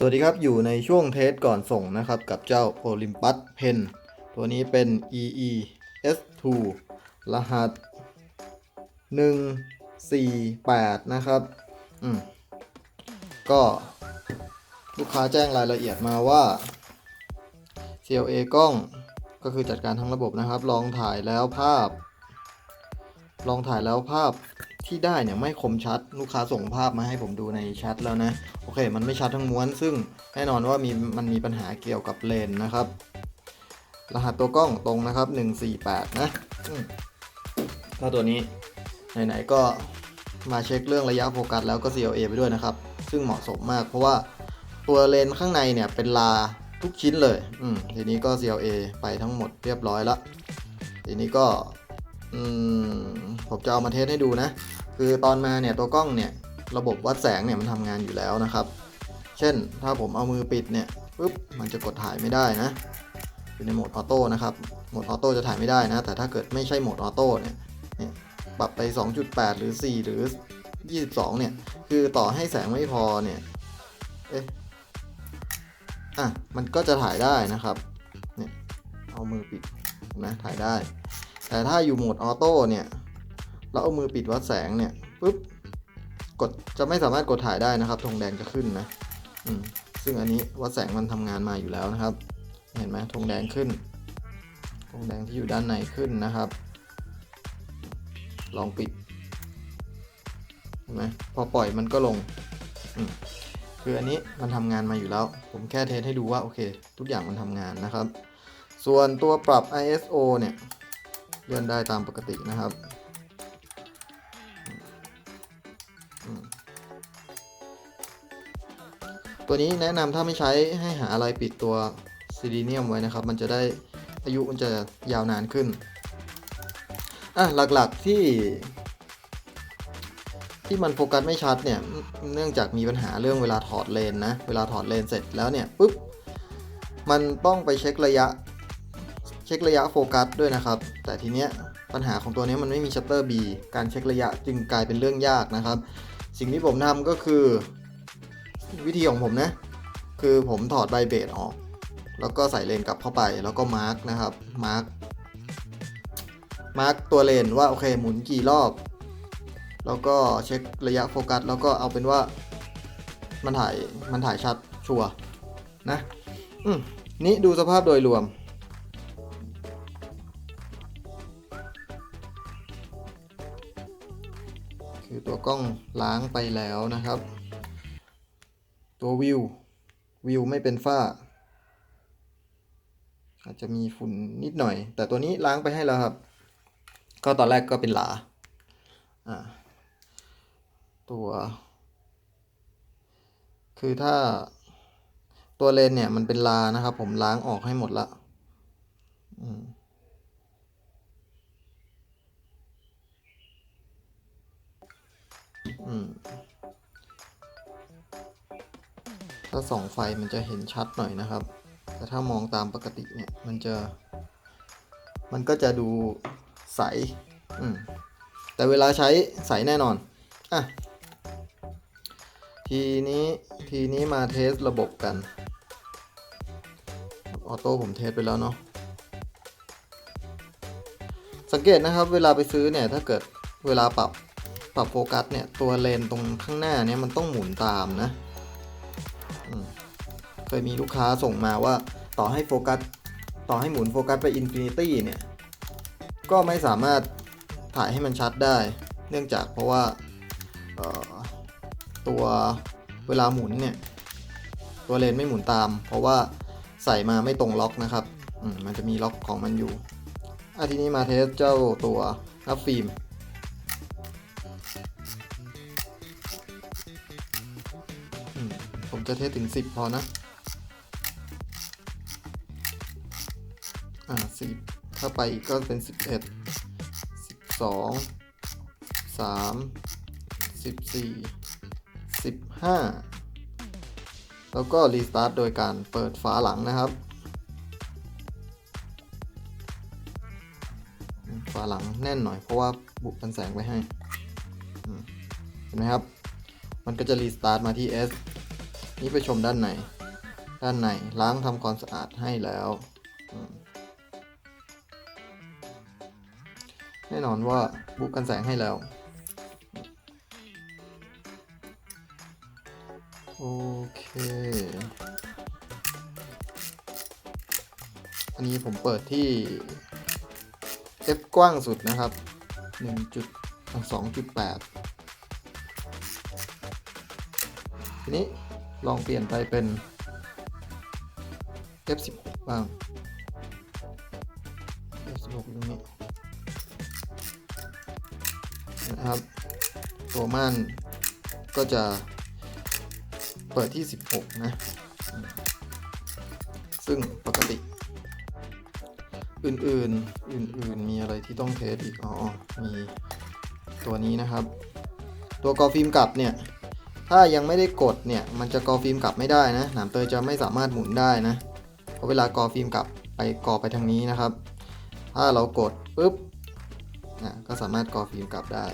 สวัสดีครับ อยู่ในช่วงเทสก่อนส่งนะครับ กับเจ้า Olympus Pen ตัวนี้เป็น EE S2 รหัส 148 นะครับ อืม ก็ลูกค้าแจ้งรายละเอียดมาว่า CLA กล้องก็คือจัดการทั้งระบบนะครับ ลองถ่ายแล้วภาพ ลองถ่ายแล้วภาพ ที่ได้เนี่ยไม่คมชัดลูกค้าส่งภาพมาให้ผมดูในแชทแล้วนะโอเค มันไม่ชัดทั้งม้วน ซึ่งแน่นอนว่ามีมันมีปัญหาเกี่ยวกับเลนนะครับ รหัสตัวกล้องตรงนะครับ 148 นะอืมก็ตัวนี้ไหนๆก็มาเช็คเรื่องระยะโฟกัสแล้วก็ CLA ไปด้วยนะครับ ซึ่งเหมาะสมมากเพราะว่าตัวเลนข้างในเนี่ยเป็นลาทุกชิ้นเลย อืม ทีนี้ก็ CLA ไปทั้งหมดเรียบร้อยแล้ว ทีนี้ก็ อืม ผมจะเอามาเทสให้ดูนะ คือตอนมาเนี่ยตัวกล้องเนี่ยระบบวัดแสงเนี่ยมันทำงานอยู่แล้วนะครับ เช่นถ้าผมเอามือปิดเนี่ยปุ๊บมันจะกดถ่ายไม่ได้นะอยู่ในโหมดออโต้นะครับโหมดออโต้จะถ่ายไม่ได้นะ แต่ถ้าเกิดไม่ใช่โหมดออโต้เนี่ยเนี่ยปรับไป 2.8 หรือ 4 หรือ 22 เนี่ย คือต่อให้แสงไม่พอเนี่ย เอ๊ะ อะ มันก็จะถ่ายได้นะครับ เนี่ย เอามือปิดนะ ถ่ายได้ แต่ถ้าอยู่โหมดออโต้เนี่ย เราเอามือปิดวัดแสงเนี่ยปุ๊บกดจะไม่สามารถกดถ่ายได้นะครับธงแดงจะขึ้นนะซึ่งอันนี้วัดแสงมันทำงานมาอยู่แล้วนะครับ เห็นไหมธงแดงขึ้นธงแดงที่อยู่ด้านในขึ้นนะครับ ลองปิดเห็นไหมพอปล่อยมันก็ลงคืออันนี้มันทำงานมาอยู่แล้ว ผมแค่เทสให้ดูว่าโอเค ทุกอย่างมันทำงานนะครับ ส่วนตัวปรับ ISO เนี่ยเลื่อนได้ตามปกตินะครับ ตัวนี้แนะนำถ้าไม่ใช้ให้หาอะไรปิดตัวซิลิเนียมไว้นะครับ มันจะได้อายุมันจะยาวนานขึ้น อะหลักๆที่ ที่มันโฟกัสไม่ชัดเนี่ย เนื่องจากมีปัญหาเรื่องเวลาถอดเลนนะ เวลาถอดเลนเสร็จแล้วเนี่ยปุ๊บ มันต้องไปเช็คระยะ เช็คระยะโฟกัสด้วยนะครับ แต่ทีเนี้ยปัญหาของตัวนี้มันไม่มีชัตเตอร์ B การเช็คระยะจึงกลายเป็นเรื่องยากนะครับ สิ่งที่ผมทำก็คือ วิธีของผมนะ คือผมถอดใบเบสออก แล้วก็ใส่เลนกลับเข้าไปแล้วก็มาร์กนะครับมาร์กมาร์กตัวเลนว่าโอเคหมุนกี่รอบ แล้วก็เช็คระยะโฟกัส แล้วก็เอาเป็นว่ามันถ่ายมันถ่ายชัดชัวนะอืมนี่ดูสภาพโดยรวม คือตัวกล้องล้างไปแล้วนะครับ ตัววิว วิวไม่เป็นฝ้า อาจจะมีฝุ่นนิดหน่อย แต่ตัวนี้ล้างไปให้แล้วครับ ก็ตอนแรกก็เป็นหลาอ่าตัว คือถ้าตัวเลนเนี่ยมันเป็นลานะครับ ผมล้างออกให้หมดละอืม ถ้าส่องไฟมันจะเห็นชัดหน่อยนะครับ แต่ถ้ามองตามปกติเนี่ยมันจะ มันก็จะดูใสอืมแต่เวลาใช้ใสแน่นอนอะทีนี้ทีนี้มาเทสระบบกัน ออโต้ผมเทสไปแล้วเนาะสังเกตนะครับเวลาไปซื้อเนี่ยถ้าเกิดเวลาปรับปรับโฟกัสเนี่ยตัวเลนตรงข้างหน้าเนี่ยมันต้องหมุนตามนะ เคยมีลูกค้าส่งมาว่าต่อให้โฟกัสต่อให้หมุนโฟกัสไปอินฟินิตี้เนี่ย ก็ไม่สามารถถ่ายให้มันชัดได้ เนื่องจากเพราะว่าตัวเวลาหมุนเนี่ย ตัวเลนไม่หมุนตาม เพราะว่าใส่มาไม่ตรงล็อกนะครับมมันจะมีล็อกของมันอยู่อะทีนี้มาเทสเจ้าตัวนับฟิล์มอืมผมจะเทสถึง 10 พอนะ อ่า10ถ้าไปอีกก็เป็น11 12 3 14 15แล้วก็รีสตาร์ทโดยการเปิดฝาหลังนะครับ ฝาหลังแน่นหน่อยเพราะว่าบุกกันแสงไว้ให้เห็นไหมครับ มันก็จะรีสตาร์ทมาที่ S นี่ไปชมด้านใน ด้านในล้างทำความสะอาดให้แล้ว อืม แน่นอนว่าบุกกันแสงให้แล้ว โอเค อันนี้ผมเปิดที่ F กว้างสุดนะครับ1จุด2.8 ทีนี้ลองเปลี่ยนไปเป็น F16 บ้าง F16 ตรงนี้ นะครับ ตัวม่านก็จะเปิดที่ 16 นะ ซึ่งปกติ อื่นๆ อื่นๆ มีอะไรที่ต้องเทสอีก อ๋อ มีตัวนี้นะครับ ตัวกอฟิล์มกลับเนี่ย ถ้ายังไม่ได้กดเนี่ย มันจะกอฟิล์มกลับไม่ได้นะ หนามเตยจะไม่สามารถหมุนได้นะ เพราะเวลากอฟิล์มกลับไปกอไปทางนี้นะครับ ถ้าเรากดปุ๊บ นะก็สามารถกอฟิล์มกลับได้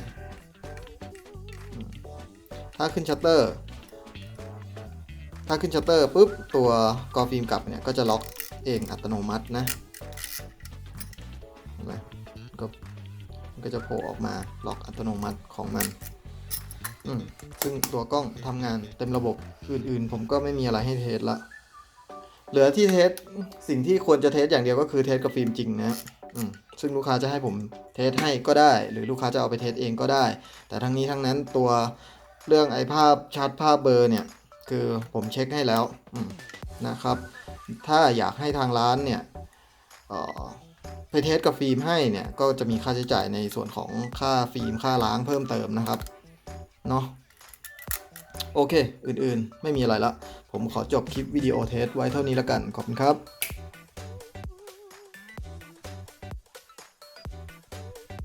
ถ้าขึ้นชัตเตอร์ ถ้าขึ้นชัตเตอร์ปุ๊บตัวกอฟิล์มกลับเนี่ยก็จะล็อกเองอัตโนมัตินะเห็นไหมก็ก็จะโผล่ออกมาล็อกอัตโนมัติของมันอืมซึ่งตัวกล้องทำงานเต็มระบบอื่นๆ ผมก็ไม่มีอะไรให้เทสละ เหลือที่เทสสิ่งที่ควรจะเทสอย่างเดียวก็คือเทสกับฟิล์มจริงนะ ซึ่งลูกค้าจะให้ผมเทสให้ก็ได้ หรือลูกค้าจะเอาไปเทสเองก็ได้ แต่ทั้งนี้ทั้งนั้นตัวเรื่องไอ้ภาพชัดภาพเบอร์เนี่ย คือผมเช็คให้แล้วนะครับ ถ้าอยากให้ทางร้านเนี่ยไปเทสกับฟิล์มให้เนี่ยก็จะมีค่าใช้จ่ายในส่วนของค่าฟิล์มค่าล้างเพิ่มเติมนะครับเนาะโอเค อื่นๆ ไม่มีอะไรละ ผมขอจบคลิปวิดีโอเทสไว้เท่านี้แล้วกัน ขอบคุณครับ